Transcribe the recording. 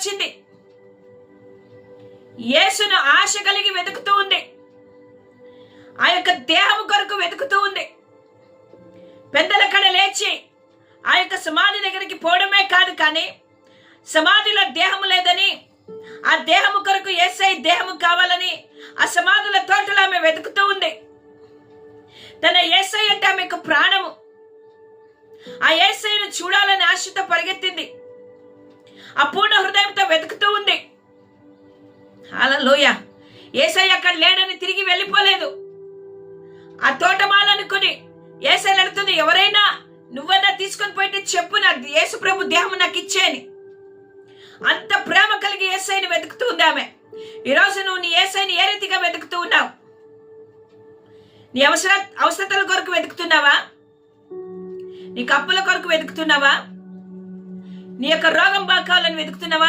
వచ్చింది. యేసును ఆశ కలిగి వెతుకుతూ ఉంది. ఆ యొక్క దేహము కొరకు వెతుకుతూ ఉంది. పెద్దల కడ లేచి ఆ యొక్క సమాధి దగ్గరికి పోవడమే కాదు కానీ సమాధిలో దేహము లేదని ఆ దేహము కొరకు ఏసై దేహము కావాలని ఆ సమాధుల తోటలో ఆమె వెతుకుతూ ఉంది. తన ఏసై అంటే ఆమెకు ప్రాణము. ఆ ఏసైను చూడాలని ఆశతో పరిగెత్తింది. ఆ పూర్ణ హృదయం అలలోయ ఏసై అక్కడ లేడని తిరిగి వెళ్ళిపోలేదు. ఆ తోటమాలనుకుని ఏసై నడుతుంది ఎవరైనా నువ్వన్నా తీసుకొని పోయితే చెప్పు నా యేసు ప్రభు దేహం నాకు ఇచ్చేయని. అంత ప్రేమ కలిగి ఏసైని వెతుకుతూ ఉంది ఆమె. ఈరోజు నువ్వు నీ ఏసైని ఏ రీతిగా వెతుకుతూ ఉన్నావు? నీ అవసర అవసరతల కొరకు వెతుకుతున్నావా? నీ కప్పుల కొరకు వెతుకుతున్నావా? నీ యొక్క రోగం బాకాలని వెతుకుతున్నావా?